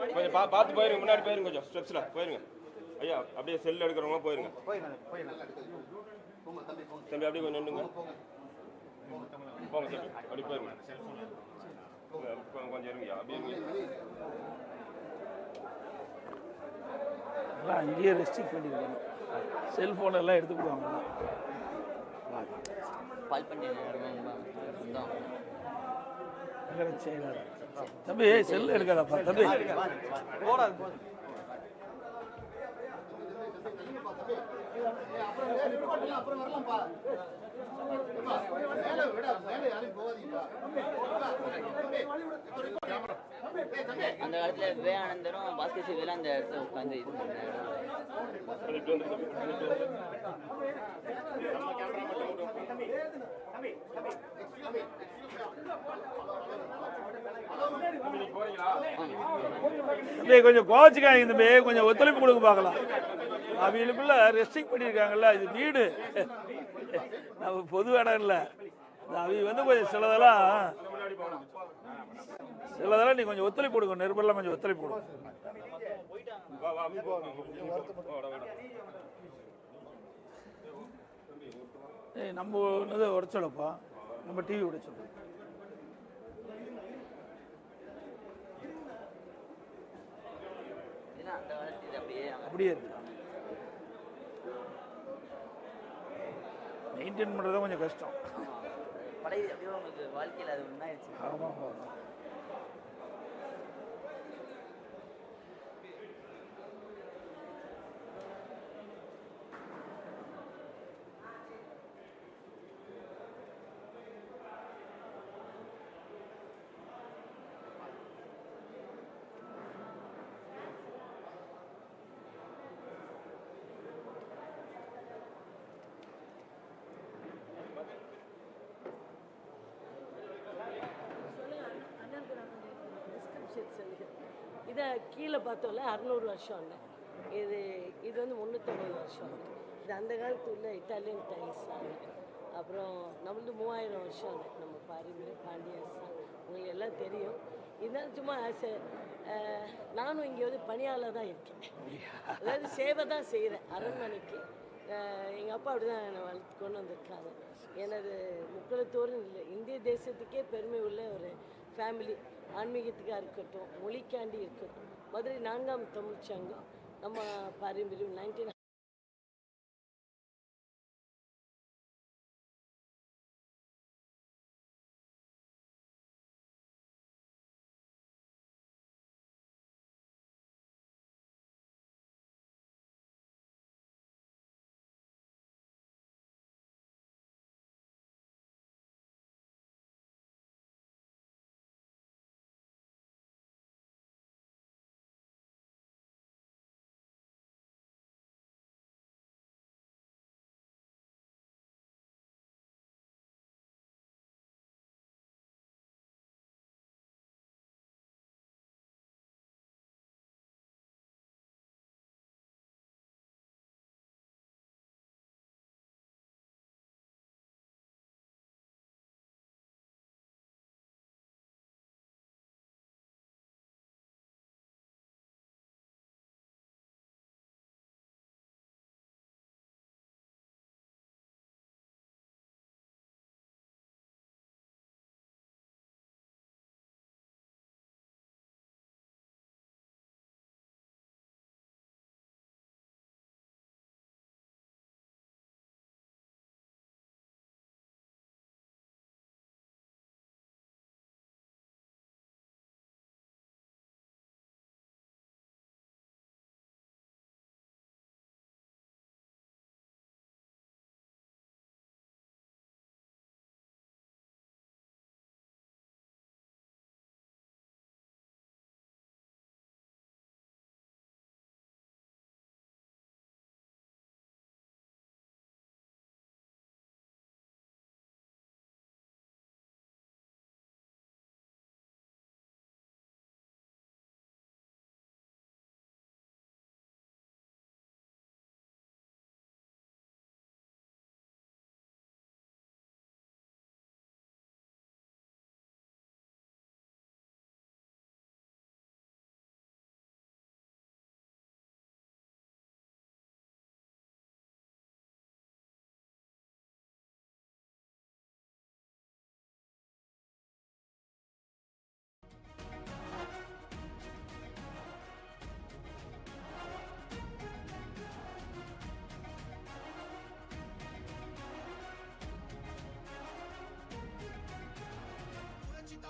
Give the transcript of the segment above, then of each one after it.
கொஞ்சம் பா பார்த்து போயிருங்க. முன்னாடி போயிருங்க கொஞ்சம். ஸ்டெப்ஸில் போயிருங்க. ஐயா அப்படியே செல் எடுக்கிறவங்க போயிருங்க. தம்பி அப்படியே கொஞ்சம் நின்றுங்க போங்க தம்பி. அப்படி போயிருங்க. கொஞ்சம் இருங்கய்யா. அப்படியே இருங்க எல்லாம் அங்கேயே ரெஸ்ட்ரிக்ட் பண்ணியிருக்காங்க செல்ஃபோன் எல்லாம் எடுத்துக்கிடுவாங்க பால் பண்ணி நகர செயலாளர் தம்பி செல் எடுக்காதப்பா தம்பி அந்த காலத்துல விவேகானந்தரும் பாஸ்கர் சிவெல்லாம் அந்த இடத்துல உட்காந்து இது பண்ணாரு தம்பி. கொஞ்சம் இப்படி வந்துருங்க. கொஞ்சம் கோச்சிக்காங்க தம்பி கொஞ்சம் ஒத்துழைப்பு கொடுக்க பார்க்கலாம் அவங்களுக்குள்ள ரெஸ்ட்ரிக் பண்ணியிருக்காங்கல்ல இது வீடு நம்ம பொது இடம் இல்லை அவங்க வந்து கொஞ்சம் சிலதெல்லாம் சிலதெல்லாம் நீ கொஞ்சம் ஒத்துழைப்பு கொடுங்க நெருப்பெல்லாம் கொஞ்சம் ஒத்துழைப்பு கொடுங்க ஏய் நம்ம ஒன்று உடச்சலப்பா நம்ம டிவி உடைச்சோம் இதெல்லாம் அந்த காலத்துல இது அப்படியே இருக்கு மெயின்டைன் பண்ணுறது கொஞ்சம் கஷ்டம். பழைய அப்படியே உங்களுக்கு வாழ்க்கையில அது ஒன்றாயிருச்சு ஆமாம் ஆமாம். இதை கீழே பார்த்தோம்ல அறநூறு வருஷம் இல்லை. இது இது வந்து முந்நூற்றம்பது வருஷம். இது அந்த காலத்து உள்ள இட்டாலியன் டைல்ஸ் அப்புறம் நம்மளது மூவாயிரம் வருஷம் இல்லை. நம்ம பாரம்பரிய பாண்டியர்ஸ் தான். உங்களுக்கு எல்லாம் தெரியும். இதுதான் சும்மா ஆஸ் நானும் இங்கே வந்து பணியாளர் தான் இருக்கேன். அதாவது சேவை தான் செய்கிறேன் அரண்மனைக்கு. எங்கள் அப்பா அப்படி தான் என்னை வளர்த்து கொண்டு வந்திருக்காங்க. எனது முக்குளத்தோறும் இல்லை இந்திய தேசத்துக்கே பெருமை உள்ள ஒரு ஃபேமிலி ஆன்மீகத்துக்காக இருக்கட்டும் மொழிக்காண்டி இருக்கட்டும். மதுரை நான்காம் தமிழ்ச்சங்கம் நம்ம பாரம்பரியம் நைன்டீன்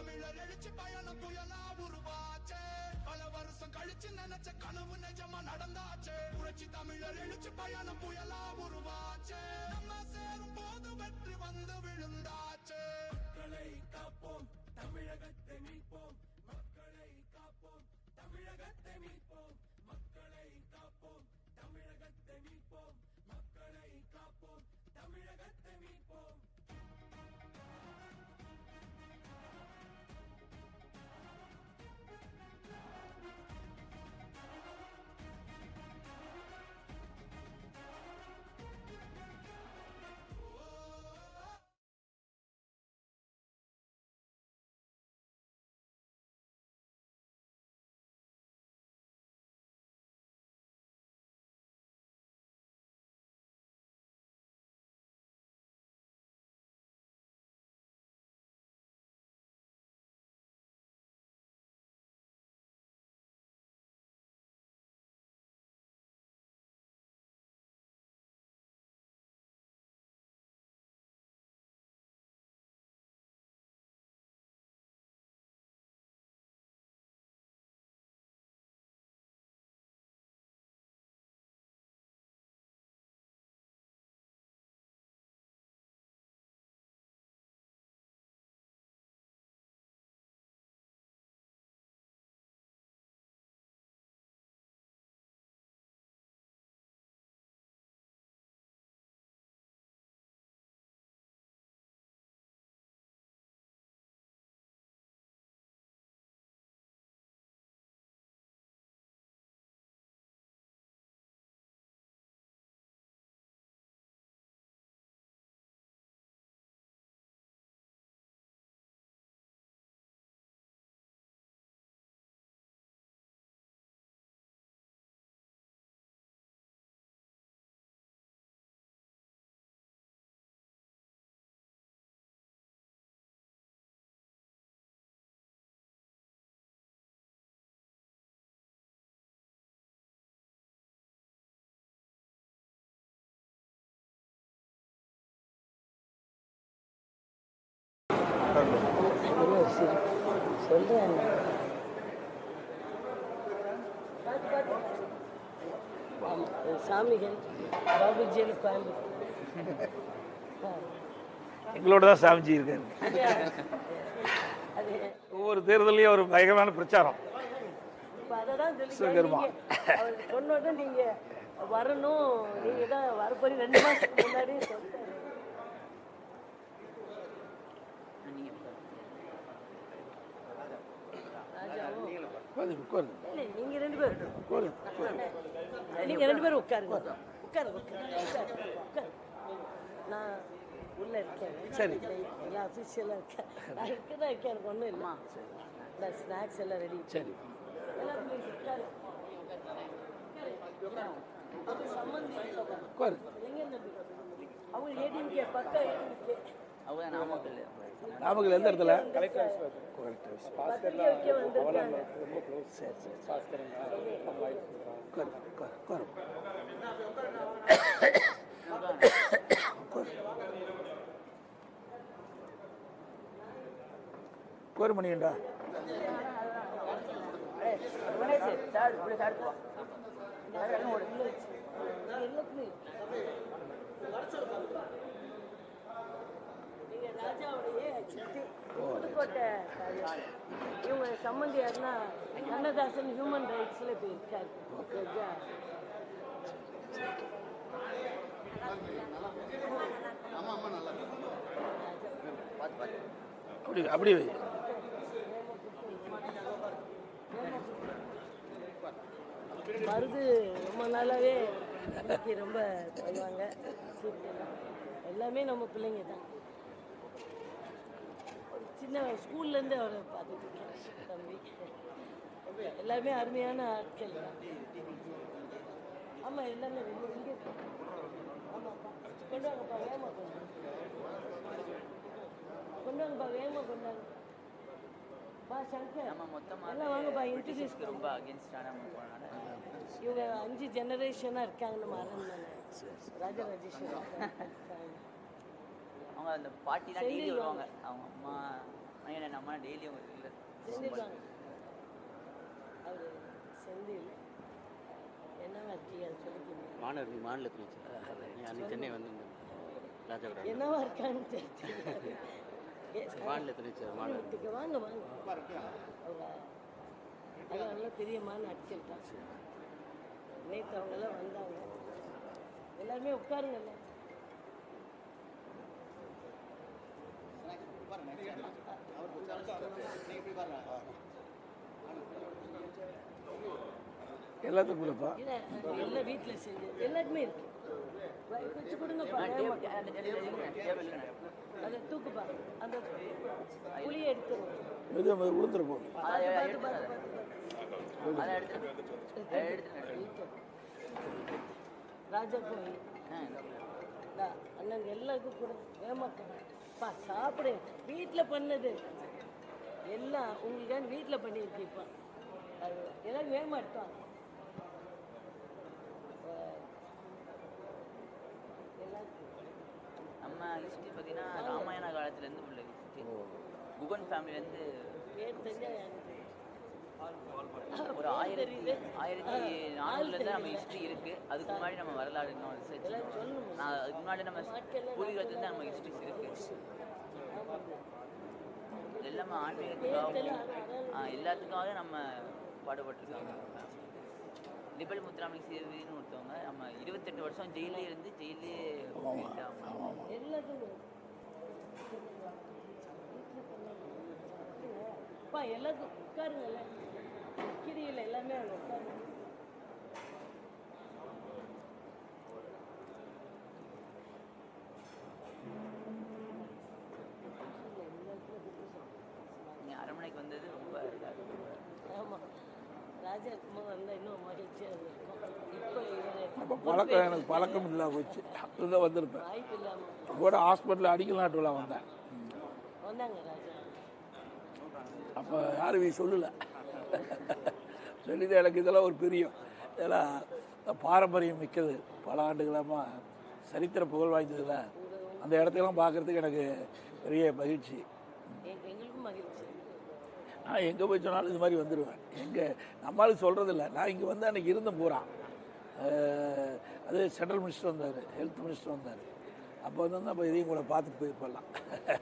தமிழர் எழுச்சி பயணம் புயலா உருவாச்சே. பல வருஷம் கழிச்சு நினைச்ச கனவு நிஜமா நடந்தாச்சே. புரட்சி தமிழர் எழுச்சி பயணம் புயலா உருவா சொல்கிறேன் சாமிகள் பாபுஜியில் கோயம்புத்தூர். எங்களோட தான் சாமிஜி இருக்காரு. அது ஒவ்வொரு தேர்தலையும் ஒரு பயங்கரமான பிரச்சாரம். இப்போ அதை தான் சொல்லி சிவபெருமான். நீங்க வரணும். நீங்கள் தான் வரப்போறீ ரெண்டு மாதத்துக்கு முன்னாடியே உட்காருங்க, உட்காருங்க. இல்லை நீங்கள் ரெண்டு பேரும் உட்காருங்க. நீங்க ரெண்டு பேரும் உட்காருங்க. உட்காருங்க உட்காருங்க நான் உள்ள இருக்கேன். சரி. எல்லாம் அஃபிஷியலாக இருக்கேன். நான் இருக்கு தான் இருக்கேன் எனக்கு ஒன்றும் இல்லை. நான் ஸ்நாக்ஸ் எல்லாம் ரெடி சரி. அவங்க ஏடிஎம்கே பக்கம் ஏடிஎம்கே. அவங்க நாமக்கல் நாமக்கல் எந்த இடத்துல? பத்திரிக்கை வைக்க சரி சரி மணியண்டா சார் இப்படி சார் எல்லாத்துலையும் நீங்க ராஜாவுடைய புதுக்கோட்டை. இவங்க சம்மந்தி யாருன்னா கண்ணதாசன் ஹியூமன் ரைட்ஸ்ல இப்போ இருக்காரு. அப்படி அப்படி மருது ரொம்ப நாளாவே ரொம்ப செய்வாங்க எல்லாமே நம்ம பிள்ளைங்க தான் சின்ன ஸ்கூல்லேருந்து அவரை பார்த்துட்டு இருக்கேன் தம்பி. எல்லாமே அருமையான ஆட்கள். ஆமாம் எல்லாமே ரொம்ப இங்கே. ஆமாப்பா கொண்டு வாங்கப்பா வேகமாக கொண்டு வாங்க. கொண்டு வாங்கப்பா வேகமாக அகேன்ஸ்டான போனனால இவங்க அஞ்சு ஜெனரேஷனாக இருக்காங்க நம்ம அரண்மனை ராஜராஜேஸ்வரர் அவங்க அந்த பாட்டி தான் டெய்லி வருவாங்க. அவங்க அம்மா ஆனால் நம்ம டெய்லி அவங்க இல்லை செந்தில் அவர் செந்தில் என்னவா இருக்கீங்க அது சொல்லிக்கீங்க? மாணவர் மாநிலத்தில் அன்னைக்கு சென்னை வந்து ராஜா என்னவா இருக்கான்னு மாநிலத்தில் வீட்டுக்கு வாங்க வாங்க. அவங்க அது நல்லா பெரியம்மா நடிச்சிருக்காங்க நேற்று அவங்கெல்லாம் வந்தாங்க. எல்லாருமே உட்காருங்கல்ல. எல்லாத்துக்கும் இல்லை எல்லாம் வீட்டில் செஞ்சு எல்லாருக்குமே இருக்கு. வச்சு கொடுங்கப்பா அதை தூக்குப்பா. அந்த புளியை எடுத்துருவோம் எடுத்து ராஜா கோயில். அண்ணன் எல்லாருக்கும் கூட. ஏமாட்டேன் பா சாப்பிடு. வீட்டில் பண்ணது. எல்லாம் உங்களுக்கான வீட்டில் பண்ணியிருக்கீப்பா அது எல்லாம் வேமாட்டான் நம்ம ஹிஸ்ட்ரி பார்த்தீங்கன்னா ராமாயண காலத்துலேருந்து உள்ள ஹிஸ்ட்ரி குகன் ஃபேமிலிலேருந்து பேர் தெரிஞ்சா ஒரு ஆயிரத்தி ஆயிரத்தி நானூறுலேருந்து நம்ம ஹிஸ்ட்ரி இருக்குது அதுக்கு முன்னாடி நம்ம வரலாறு இன்னும் ரிசர்ச் நான் அதுக்கு முன்னாடி நம்ம பூர்வீகத்துலேருந்து நம்ம ஹிஸ்ட்ரிஸ் இருக்குது எல்லாமே ஆன்மீகத்துக்காகவும் எல்லாத்துக்காக நம்ம பாடுபட்டிருக்காங்க. லிபல் முத்துராமலிங்க சீர்வின்னு ஒருத்தவங்க நம்ம இருபத்தெட்டு வருஷம் ஜெயிலே இருந்து ஜெயிலே எல்லாத்துக்கும் உட்காருங்கல்ல. கிரியில் எல்லாமே நீ அரண்மனைக்கு வந்தது ரொம்ப. ஆமாம் ராஜா இருக்கும்போது வந்தால் இன்னும் மகிழ்ச்சியாக இருக்கும். இப்போ பழக்கம் எனக்கு பழக்கம் இல்லாம போச்சு. இருந்தால் வந்திருப்பேன். கூட ஹாஸ்பிட்டலில் அடிக்கல் நாட்டு விழா வந்தேன். வந்தாங்க ராஜா. அப்போ யாரும் சொல்லலை. சொல்லிதான் எனக்கு இதெல்லாம் ஒரு பிரியம். இதெல்லாம் பாரம்பரியம் மிக்கது. பல ஆண்டுகளாக சரித்திர புகழ் வாய்ந்ததில்ல அந்த இடத்தையெல்லாம் பார்க்குறதுக்கு எனக்கு பெரிய மகிழ்ச்சி. மகிழ்ச்சி. நான் எங்கே போய் சொன்னாலும் இது மாதிரி வந்துடுவேன் எங்கே நம்மளுக்கு சொல்கிறதில்ல நான் இங்கே வந்து அன்றைக்கி இருந்தேன் பூரா அஹ், அது சென்ட்ரல் மினிஸ்டர் வந்தார். ஹெல்த் மினிஸ்டர் வந்தார். அப்போ வந்து அப்போ இதையும் கூட பார்த்துட்டு போயிருப்பலாம்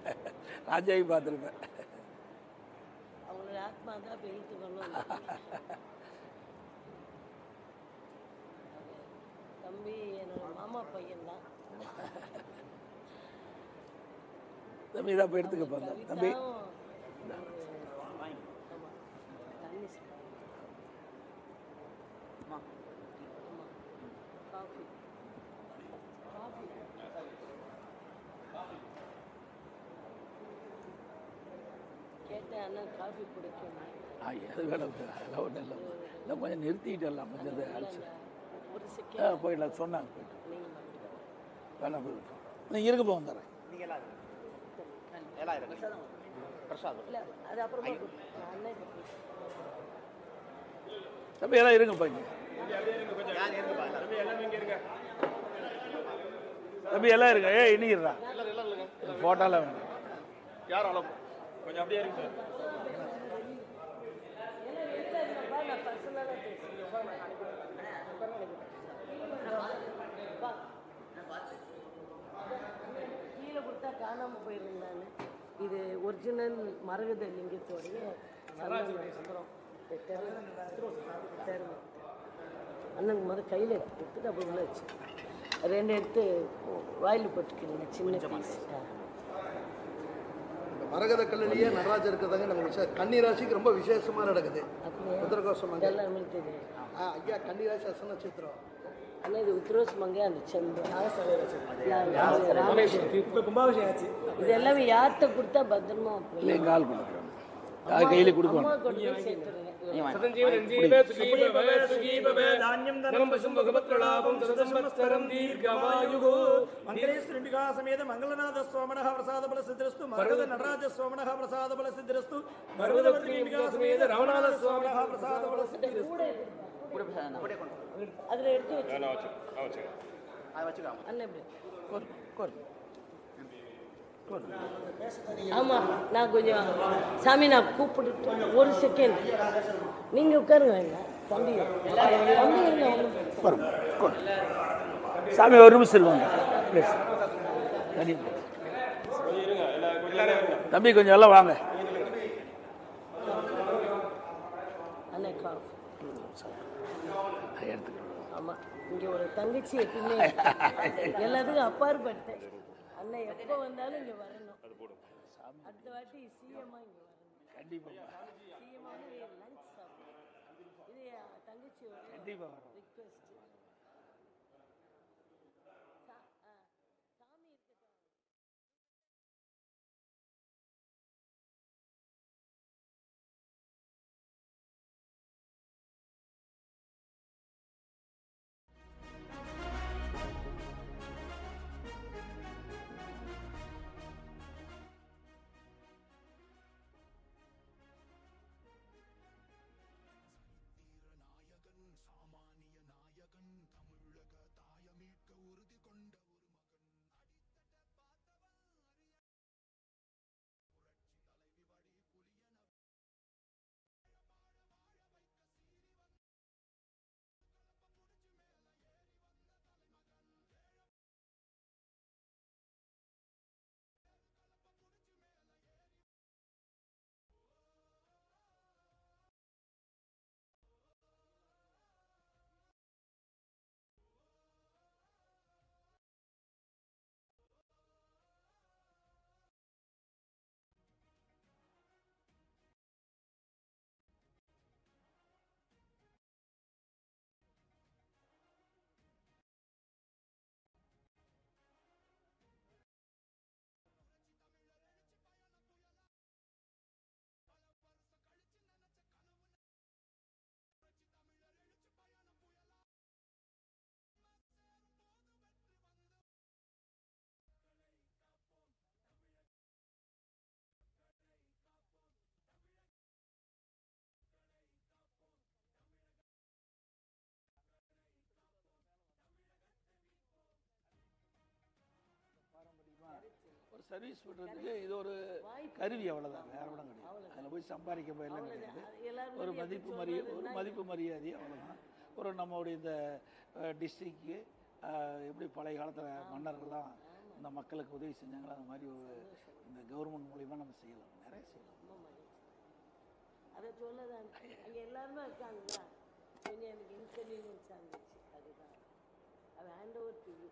ராஜாவையும் பார்த்துருப்பேன். ஆத்மா தான் இழுத்து கொண்டு தம்பி என்னோட மாமா பையன்தான் தம்பி இதான் இப்போ எடுத்துக்க பார்த்தேன் தம்பி. காஃபி காஃபி கேட்டேன் அண்ணன் காஃபி பிடிக்கும் ஆ எது வேணும் அதெல்லாம் ஒன்றும் இல்லை. இல்லை கொஞ்சம் நிறுத்திக்கிட்டலாம் மஞ்சள் அடிச்சு. ஒரு ஆ போயிடலாம் சொன்னாங்க போயிட்டு. வேணாம் போயிட்டு. நீங்கள் இருக்க போக வந்துடுறேன். நான். தம்பி எல்லாம் இருங்க பாங்க தம்பி எல்லாம் இருங்க. ஏய் இன்னிக்கிறா ஃபோட்டோலாம் வேணும். யாராலும் கொஞ்சம் அப்படியே இருக்கு. கீழே கொடுத்தா காணாமல் போயிருந்தாங்க. இது ஒரிஜினல் மரகத லிங்கத்தோடைய. அண்ணனுக்கு முதல் கையில் எடுத்து கொடுத்துட்டு அப்புறம் உள்ள வச்சு. ரெண்டு எடுத்து வாயில் போட்டுக்கிறீங்க சின்ன பீஸ் மரகத கல்லிலேயே நடராஜர் இருக்கிறதாங்க நம்ம விஷயம். கன்னிராசிக்கு ரொம்ப விசேஷமா நடக்குது. உத்தரகோஷம் இதெல்லாம் ஐயா கன்னிராசி அசன சித்திரம் அண்ணா இது உத்ரோஸ் மங்கை அந்த செம்பு. ராமேஸ்வரம். இது எல்லாமே யார்கிட்ட கொடுத்தா பத்திரமா ஆள் கொடுக்குறோம் கையில் கொடுக்கணும். மங்களேஸ்வரம்பிகாசமேத மங்களநாத சோமன பிரசாத பல சித்திரஸ்து மரகத நடராஜ சோமன பிரசாத பல சித்திரஸ்து மரகத பிகாசமேத ரவநாத அதுல எடுத்து வச்சு அண்ணன் எப்படி கோர் கோர் ஆமாம் நான் கொஞ்சம் சாமி நான் கூப்பிட்டுட்டு ஒரு செகண்ட் நீங்கள் உட்காருங்க தம்பி தம்பி. சாமி ஒரு நிமிஷம் இருங்க. தம்பி கொஞ்சம் எல்லாம் வாங்க. எடுத்துக்கிறேன் ஆமாம் இங்கே ஒரு தங்கச்சி எப்பயுமே எல்லாத்துக்கும் அப்பாற்பட்டேன். அண்ணன் எப்போ வந்தாலும் இங்கே வரணும். அடுத்த வாட்டி சிஎம்மா இங்கே வரணும். கண்டிப்பாக சிஎம்மா வந்து லஞ்ச் சாப்பிடும் இது தங்கச்சியோட கண்டிப்பாக சர்வீஸ் பண்ணுறதுக்கு இது ஒரு கருவி அவ்வளோதான் வேற ஒன்றும் கிடையாது. அதில் போய் சம்பாதிக்க போயெல்லாம் கிடையாது. ஒரு மதிப்பு மரியாதை ஒரு மதிப்பு மரியாதை அவ்வளோதான் ஒரு நம்மளுடைய இந்த டிஸ்ட்ரிக்கு எப்படி பழைய காலத்தில் மன்னர்கள்லாம் இந்த மக்களுக்கு உதவி செஞ்சாங்களோ அந்த மாதிரி ஒரு இந்த கவர்மெண்ட் மூலிமா நம்ம செய்யலாம். நிறைய செய்யலாம். அதை சொல்லதான். அங்கே எல்லாருமே இருக்காங்களா கொஞ்சம் எனக்கு இருந்துச்சு அதுதான். அது ஹேண்ட் ஓவர் டு யூ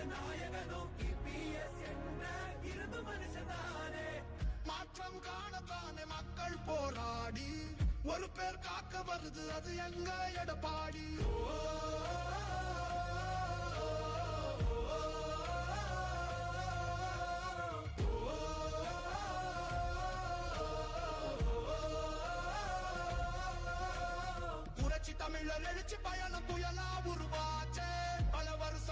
அந்த நாயகனும் இபிஎஸ் என்ற இரும்பு மனுஷதானே. மாற்றம் காணத்தானே மக்கள் போராடி. ஒரு பேர் காக்க வருது அது எங்க எடப்பாடி? தமிழர் எழுச்சி பயணம் புயலா உருவா.